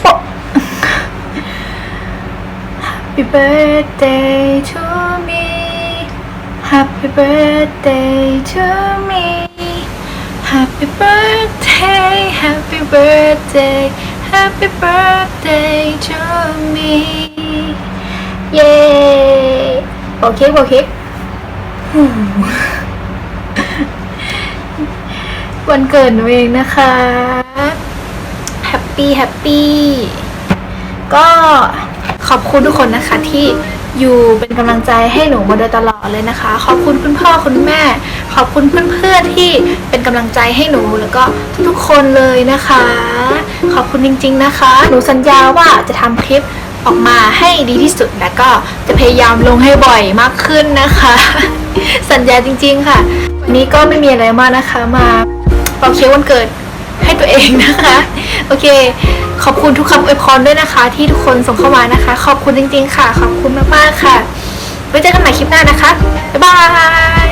โป๊ะ Happy birthday to me Happy birthday to me Happy birthday Happy birthday Happy birthday to me เย้โอเคโอเคฮู้ วันเกิดหนูเองนะคะแฮปปี้แฮปปี้ก็ขอบคุณทุกคนนะคะที่อยู่เป็นกำลังใจให้หนูมาโดยตลอดเลยนะคะ ขอบคุณคุณพ่อคุณแม่ ขอบคุณเพื่อนๆที่เป็นกำลังใจให้หนูแล้วก็ทุกๆคนเลยนะคะ ขอบคุณจริง ๆนะคะ หนูสัญญาว่าจะทำคลิปออกมาให้ดีที่สุดแล้วก็จะพยายามลงให้บ่อยมากขึ้นนะคะ สัญญาจริง ๆ ค่ะ วันนี้ก็ไม่มีอะไรมากนะคะมา เป่าเค้กวันเกิดให้ตัวเองนะคะ โอเค ขอบคุณทุกคำอวยพรด้วยนะคะ ที่ทุกคนส่งเข้ามานะคะ ขอบคุณจริงๆค่ะ ขอบคุณมากๆค่ะไว้เจอกันใหม่คลิปหน้านะคะบ๊ายบาย